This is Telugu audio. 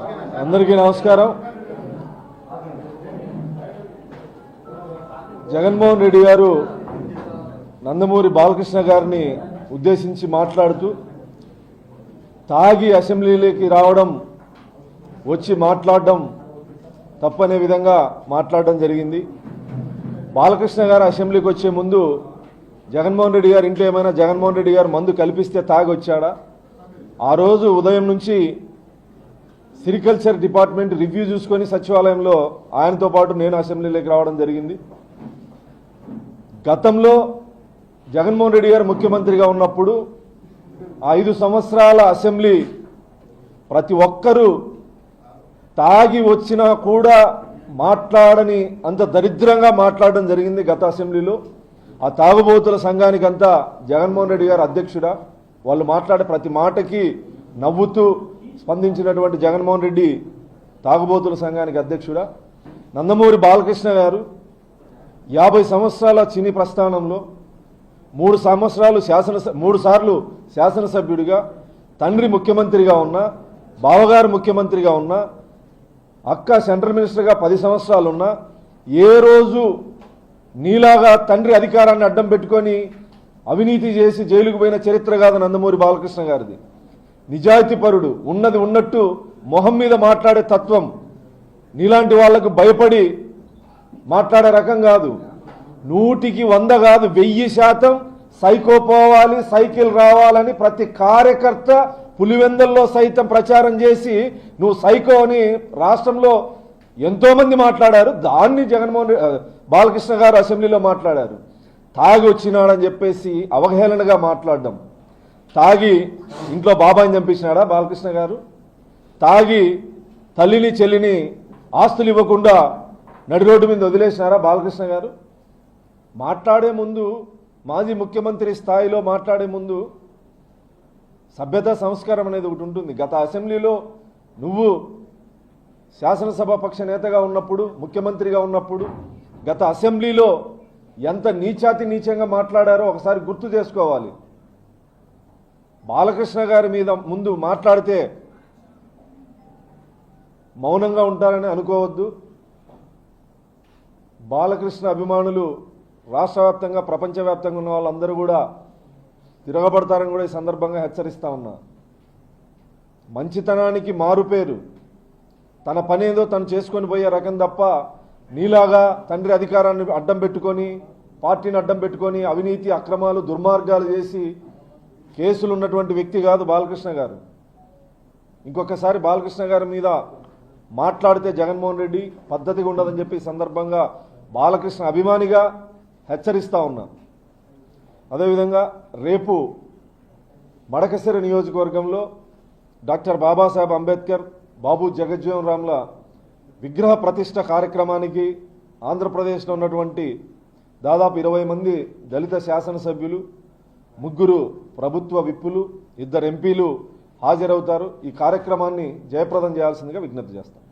అందరికీ నమస్కారం. జగన్మోహన్ రెడ్డి గారు నందమూరి బాలకృష్ణ గారిని ఉద్దేశించి మాట్లాడుతూ తాగి అసెంబ్లీలోకి రావడం వచ్చి మాట్లాడడం తప్పనే విధంగా మాట్లాడడం జరిగింది. బాలకృష్ణ గారు అసెంబ్లీకి వచ్చే ముందు జగన్మోహన్ రెడ్డి గారు ఇంట్లో ఏమైనా జగన్మోహన్ రెడ్డి గారు మందు కల్పిస్తే తాగి వచ్చాడా ఆ రోజు ఉదయం నుంచి సిరికల్చర్ డిపార్ట్మెంట్ రివ్యూ చూసుకొని సచివాలయంలో ఆయనతో పాటు నేను అసెంబ్లీలోకి రావడం జరిగింది. గతంలో జగన్మోహన్ రెడ్డి గారు ముఖ్యమంత్రిగా ఉన్నప్పుడు ఐదు సంవత్సరాల అసెంబ్లీ ప్రతి ఒక్కరూ తాగి వచ్చినా కూడా మాట్లాడని అంత దరిద్రంగా మాట్లాడడం జరిగింది గత అసెంబ్లీలో. ఆ తాగుబోతుల సంఘానికి అంతా జగన్మోహన్ రెడ్డి గారు అధ్యక్షుడా. వాళ్ళు మాట్లాడే ప్రతి మాటకి నవ్వుతూ స్పందించినటువంటి జగన్మోహన్ రెడ్డి తాగుబోతుల సంఘానికి అధ్యక్షుడా. నందమూరి బాలకృష్ణ గారు యాభై సంవత్సరాల చిని ప్రస్థానంలో మూడు సంవత్సరాలు శాసన మూడు సార్లు శాసనసభ్యుడిగా తండ్రి ముఖ్యమంత్రిగా ఉన్న బావగారు ముఖ్యమంత్రిగా ఉన్న అక్క సెంట్రల్ మినిస్టర్గా పది సంవత్సరాలున్న ఏ రోజు నీలాగా తండ్రి అధికారాన్ని అడ్డం పెట్టుకొని అవినీతి చేసి జైలుకు పోయిన చరిత్ర కాదు నందమూరి బాలకృష్ణ గారిది. నిజాయితీపరుడు ఉన్నది ఉన్నట్టు మొహం మీద మాట్లాడే తత్వం నీలాంటి వాళ్ళకు భయపడి మాట్లాడే రకం కాదు. నూటికి వంద కాదు వెయ్యి శాతం సైకో పోవాలి సైకిల్ రావాలని ప్రతి కార్యకర్త పులివెందల్లో సైతం ప్రచారం చేసి నువ్వు సైకో అని రాష్ట్రంలో ఎంతోమంది మాట్లాడారు. దాన్ని జగన్మోహన్ బాలకృష్ణ గారు అసెంబ్లీలో మాట్లాడారు. తాగి వచ్చినాడని చెప్పేసి అవహేళనగా మాట్లాడడం. తాగి ఇంట్లో బాబాయిని చంపించినాడా బాలకృష్ణ గారు? తాగి తల్లిని చెల్లిని ఆస్తులు ఇవ్వకుండా నడి రోడ్డు మీద వదిలేసినారా బాలకృష్ణ గారు? మాట్లాడే ముందు మాజీ ముఖ్యమంత్రి స్థాయిలో మాట్లాడే ముందు సభ్యత సంస్కారం అనేది ఒకటి ఉంటుంది. గత అసెంబ్లీలో నువ్వు శాసనసభ పక్ష నేతగా ఉన్నప్పుడు ముఖ్యమంత్రిగా ఉన్నప్పుడు గత అసెంబ్లీలో ఎంత నీచాతి నీచంగా మాట్లాడారో ఒకసారి గుర్తు చేసుకోవాలి. బాలకృష్ణ గారి మీద ముందు మాట్లాడితే మౌనంగా ఉంటారని అనుకోవద్దు. బాలకృష్ణ అభిమానులు రాష్ట్ర వ్యాప్తంగా ప్రపంచవ్యాప్తంగా ఉన్న వాళ్ళందరూ కూడా తిరగబడతారని కూడా ఈ సందర్భంగా హెచ్చరిస్తా ఉన్నా. మంచితనానికి మారుపేరు తన పనేదో తను చేసుకొని పోయే రకం తప్ప నీలాగా తండ్రి అధికారాన్ని అడ్డం పెట్టుకొని పార్టీని అడ్డం పెట్టుకొని అవినీతి అక్రమాలు దుర్మార్గాలు చేసి కేసులు ఉన్నటువంటి వ్యక్తి కాదు బాలకృష్ణ గారు. ఇంకొకసారి బాలకృష్ణ గారి మీద మాట్లాడితే జగన్మోహన్ రెడ్డి పద్ధతిగా ఉండదని చెప్పి సందర్భంగా బాలకృష్ణ అభిమానిగా హెచ్చరిస్తూ ఉన్నాను అదేవిధంగా రేపు మడకసిర నియోజకవర్గంలో డాక్టర్ బాబాసాహెబ్ అంబేద్కర్ బాబు జగజ్జీవన్ రామ్ల విగ్రహ ప్రతిష్ట కార్యక్రమానికి ఆంధ్రప్రదేశ్లో ఉన్నటువంటి దాదాపు ఇరవై మంది దళిత శాసనసభ్యులు ముగ్గురు ప్రభుత్వ విప్పులు ఇద్దరు ఎంపీలు హాజరవుతారు. ఈ కార్యక్రమాన్ని జయప్రదం చేయాల్సిందిగా విజ్ఞప్తి చేస్తాం.